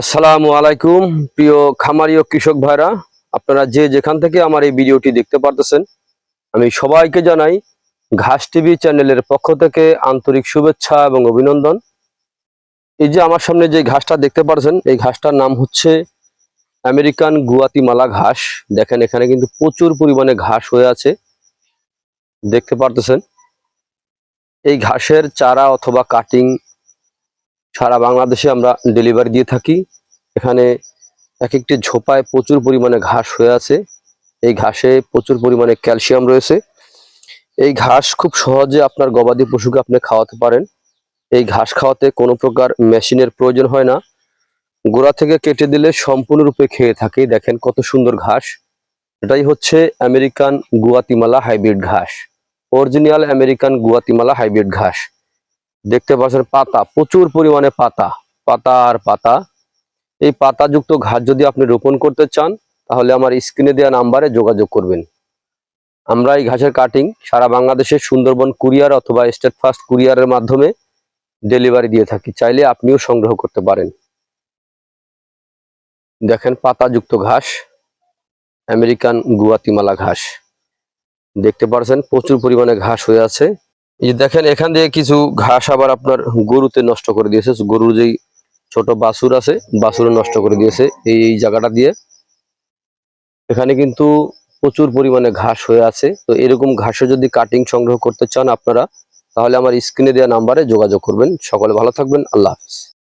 আসসালামু আলাইকুম, প্রিয় খামারি ও কৃষক ভাইরা। আপনারা যে যেখান থেকে আমার এই ভিডিওটি দেখতে পারতেছেন, আমি সবাইকে জানাই ঘাস টিভি চ্যানেলের পক্ষ থেকে আন্তরিক শুভেচ্ছা এবং অভিনন্দন। এই যে আমার সামনে যে ঘাসটা দেখতে পাচ্ছেন এই ঘাসটার নাম হচ্ছে আমেরিকান গুয়াতিমালা ঘাস। দেখেন, এখানে কিন্তু প্রচুর পরিমাণে ঘাস হয়ে আছে। দেখতে পারতেছেন, এই ঘাসের চারা অথবা কাটিং সারা বাংলাদেশে আমরা ডেলিভারি দিয়ে থাকি। এখানে এক একটি ঝোপায় প্রচুর পরিমাণে ঘাস হয়ে আছে। এই ঘাসে প্রচুর পরিমাণে ক্যালসিয়াম রয়েছে। এই ঘাস খুব সহজে আপনার গবাদি পশুকে আপনি খাওয়াতে পারেন। এই ঘাস খাওয়াতে কোনো প্রকার মেশিনের প্রয়োজন হয় না। গোড়া থেকে কেটে দিলে সম্পূর্ণরূপে খেয়ে থাকে। দেখেন কত সুন্দর ঘাস। এটাই হচ্ছে আমেরিকান গুয়াতিমালা হাইব্রিড ঘাস। অরিজিনাল আমেরিকান গুয়াতিমালা হাইব্রিড ঘাস। দেখতে পাচ্ছেন পাতা, প্রচুর পরিমাণে পাতা পাতা আর পাতা। এই পাতাযুক্ত ঘাস যদি আপনি রোপণ করতে চান, তাহলে আমার স্ক্রিনে দেওয়া নাম্বারে যোগাযোগ করবেন। আমরা এই ঘাসের কাটিং সারা বাংলাদেশের সুন্দরবন কুরিয়ার অথবা স্টেট ফার্স্ট কুরিয়ারের মাধ্যমে ডেলিভারি দিয়ে থাকি। চাইলে আপনিও সংগ্রহ করতে পারেন। দেখেন পাতাযুক্ত ঘাস আমেরিকান গুয়াতিমালা ঘাস। দেখতে পাচ্ছেন প্রচুর পরিমাণে ঘাস হয়ে আছে। এই দেখেন, এখান দিয়ে কিছু ঘাস আবার আপনার গরুতে নষ্ট করে দিয়েছে। গরুর যেই ছোট বাসুর আছে বাসুর নষ্ট করে দিয়েছে এই এই জায়গাটা দিয়ে। এখানে কিন্তু প্রচুর পরিমাণে ঘাস হয়ে আছে। তো এরকম ঘাসে যদি কাটিং সংগ্রহ করতে চান আপনারা, তাহলে আমার স্ক্রিনে দেওয়া নাম্বারে যোগাযোগ করবেন। সকলে ভালো থাকবেন। আল্লাহ হাফিজ।